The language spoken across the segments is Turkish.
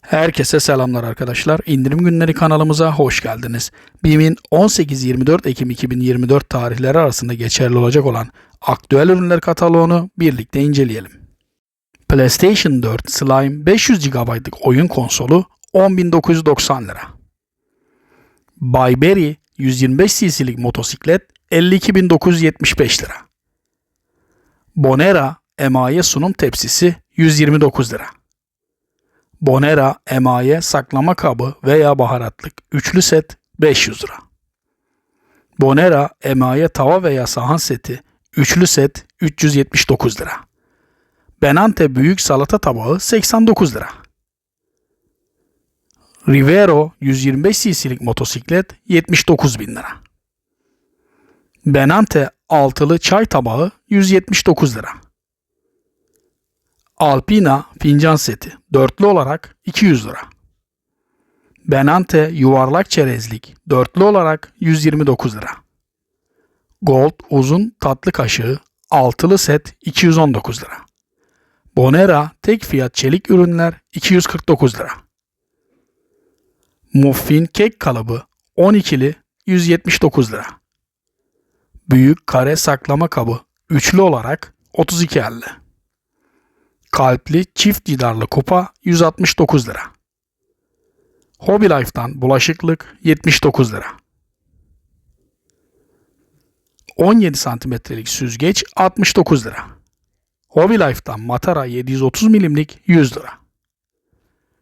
Herkese selamlar arkadaşlar. İndirim günleri kanalımıza hoş geldiniz. BİM'in 18-24 Ekim 2024 tarihleri arasında geçerli olacak olan aktüel ürünler kataloğunu birlikte inceleyelim. PlayStation 4 Slime 500 GB'lık oyun konsolu 10.990 lira. Bayberry 125 cc'lik motosiklet 52.975 lira. Bonera emaye sunum tepsisi 129 lira. Bonera emaye saklama kabı veya baharatlık üçlü set 500 lira. Bonera emaye tava veya sahan seti üçlü set 379 lira. Benante büyük salata tabağı 89 lira. Rivero 125 cc'lik motosiklet 79 bin lira. Benante altılı çay tabağı 179 lira. Alpina fincan seti dörtlü olarak 200 lira. Benante yuvarlak çerezlik dörtlü olarak 129 lira. Gold uzun tatlı kaşığı altılı set 219 lira. Bonera tek fiyat çelik ürünler 249 lira. Muffin kek kalıbı 12'li 179 lira. Büyük kare saklama kabı üçlü olarak 32.50. Kalpli çift didarlı kupa 169 lira. Hobby Life'dan bulaşıklık 79 lira. 17 santimetrelik süzgeç 69 lira. Hobby Life'dan matara 730 milimlik 100 lira.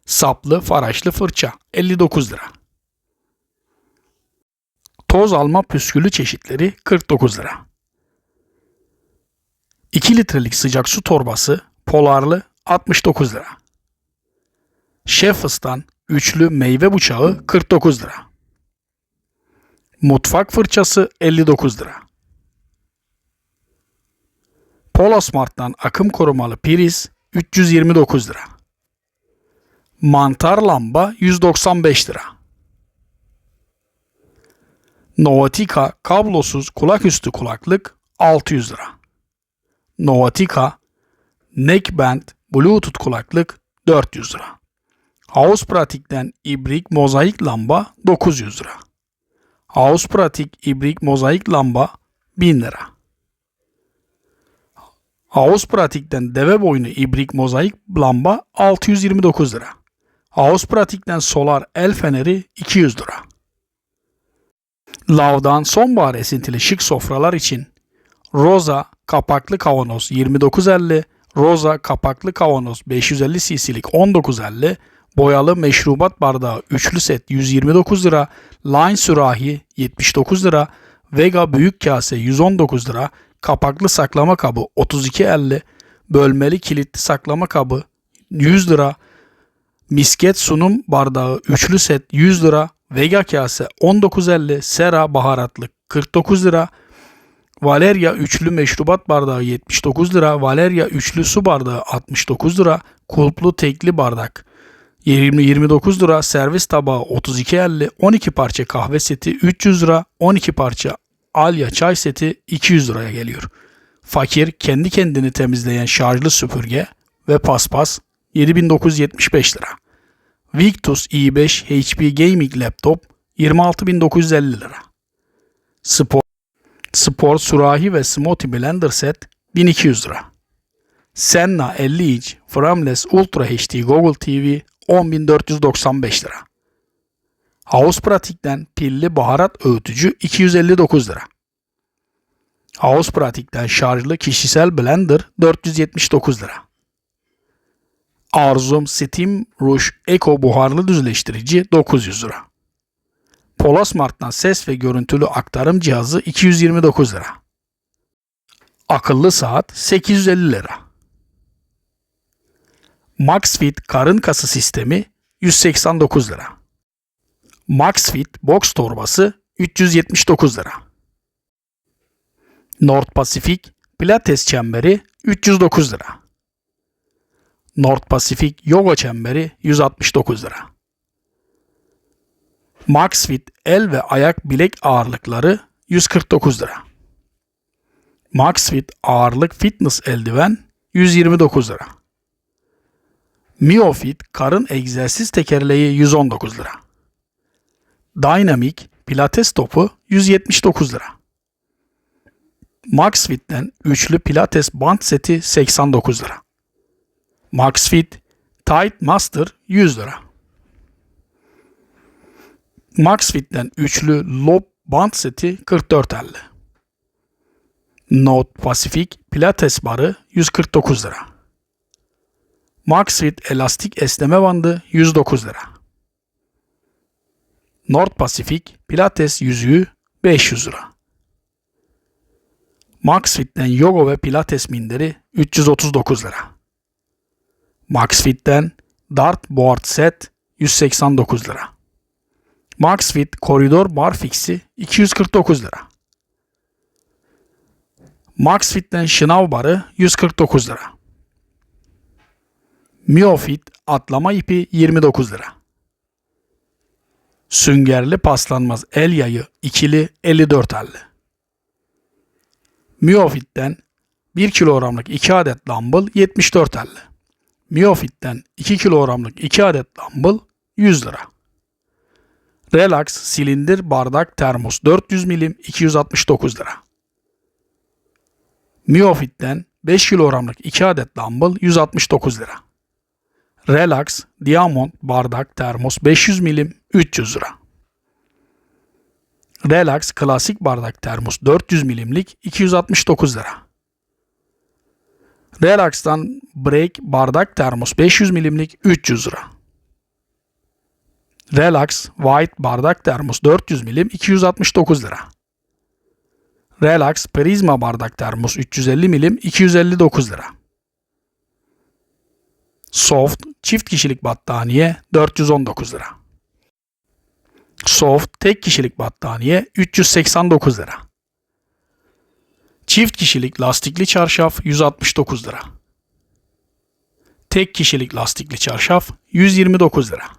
Saplı faraşlı fırça 59 lira. Toz alma püskülü çeşitleri 49 lira. 2 litrelik sıcak su torbası polarlı 69 lira. Chefs'tan üçlü meyve bıçağı 49 lira. Mutfak fırçası 59 lira. Polosmart'tan akım korumalı priz 329 lira. Mantar lamba 195 lira. Novatika kablosuz kulaküstü kulaklık 600 lira. Novatika neckband bluetooth kulaklık 400 lira. House Pratik'ten ibrik mozaik lamba 900 lira. House Pratik ibrik mozaik lamba 1000 lira. House Pratik'ten deve boynu ibrik mozaik lamba 629 lira. House Pratik'ten solar el feneri 200 lira. Lav'dan sonbahar esintili şık sofralar için Rosa kapaklı kavanoz 29.50, Rosa kapaklı kavanoz 550 cc'lik 19.50, boyalı meşrubat bardağı üçlü set 129 lira, Line sürahi 79 lira, Vega büyük kase 119 lira, kapaklı saklama kabı 32.50, bölmeli kilitli saklama kabı 100 lira, misket sunum bardağı üçlü set 100 lira, Vega kase 19.50, Sera baharatlık 49 lira, Valeria üçlü meşrubat bardağı 79 lira, Valeria üçlü su bardağı 69 lira, kulplu tekli bardak 20 29 lira, servis tabağı 32.50, 12 parça kahve seti 300 lira, 12 parça alya çay seti 200 liraya geliyor. Fakir kendi kendini temizleyen şarjlı süpürge ve paspas 7975 lira. Victus i5 HP Gaming Laptop 26950 lira. Spor Spor sürahi ve smoothie blender set 1200 lira. Senna 50 inç Frameless Ultra HD Google TV 10495 lira. House Pratik'ten pilli baharat öğütücü 259 lira. House Pratik'ten şarjlı kişisel blender 479 lira. Arzum Steam Rouge Eco buharlı düzleştirici 900 lira. Polasmart'tan ses ve görüntülü aktarım cihazı 229 lira. Akıllı saat 850 lira. MaxFit karın kası sistemi 189 lira. MaxFit box torbası 379 lira. North Pacific pilates çemberi 309 lira. North Pacific yoga çemberi 169 lira. MaxFit el ve ayak bilek ağırlıkları 149 lira. MaxFit ağırlık fitness eldiven 129 lira. Miofit karın egzersiz tekerleği 119 lira. Dynamic pilates topu 179 lira. Maxfit'ten üçlü pilates band seti 89 lira. Maxfit Tight Master 100 lira. Maxfit'ten üçlü lob band seti 44.50. Note Pacific Pilates barı 149 lira. Maxfit elastik esneme bandı 109 lira. North Pacific Pilates yüzüğü 500 lira. Maxfit'ten yoga ve pilates minderi 339 lira. Maxfit'ten dart board set 189 lira. Maxfit koridor bar fixi 249 lira. Maxfit'ten şınav barı 149 lira. Miofit atlama ipi 29 lira. Süngerli paslanmaz el yayı ikili 54.50. Miofit'ten 1 kilogramlık 2 adet dumbbell 74.50. Miofit'ten 2 kilogramlık 2 adet dumbbell 100 lira. Relax silindir bardak termos 400 milim 269 lira. Miofit'ten 5 kilogramlık 2 adet dumbbell 169 lira. Relax Diamond bardak termos 500 milim 300 lira. Relax klasik bardak termos 400 milimlik 269 lira. Relax'tan Break bardak termos 500 milimlik 300 lira. Relax White bardak termos 400 milim 269 lira. Relax Prisma bardak termos 350 milim 259 lira. Soft çift kişilik battaniye 419 lira. Soft tek kişilik battaniye 389 lira. Çift kişilik lastikli çarşaf 169 lira. Tek kişilik lastikli çarşaf 129 lira.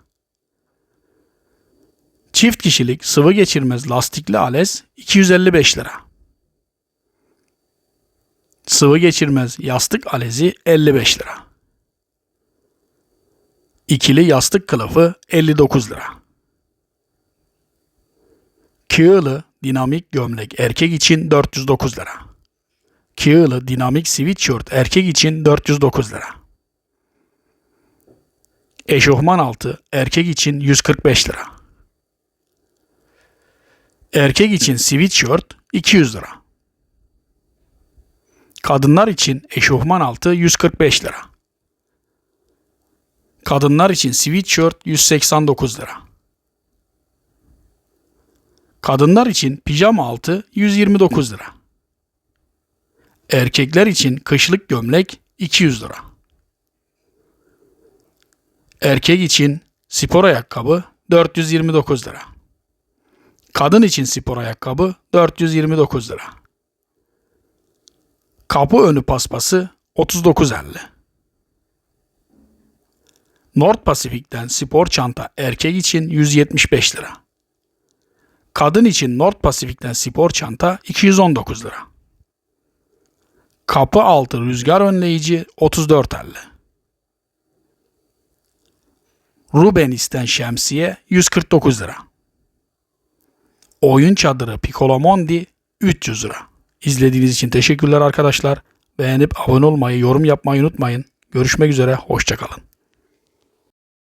Çift kişilik sıvı geçirmez lastikli alez 255 lira. Sıvı geçirmez yastık alezi 55 lira. İkili yastık kılıfı 59 lira. Kığılı dinamik gömlek erkek için 409 lira. Kığılı dinamik sweatshirt erkek için 409 lira. Eşofman altı erkek için 145 lira. Erkek için sweatshirt 200 lira. Kadınlar için eşofman altı 145 lira. Kadınlar için sweatshirt 189 lira. Kadınlar için pijama altı 129 lira. Erkekler için kışlık gömlek 200 lira. Erkek için spor ayakkabı 429 lira. Kadın için spor ayakkabı 429 lira. Kapı önü paspası 39.50. North Pacific'ten spor çanta erkek için 175 lira. Kadın için North Pacific'ten spor çanta 219 lira. Kapı altı rüzgar önleyici 34.50. Rubenis'ten şemsiye 149 lira. Oyun çadırı Piccolo Mondi 300 lira. İzlediğiniz için teşekkürler arkadaşlar. Beğenip abone olmayı, yorum yapmayı unutmayın. Görüşmek üzere, hoşçakalın.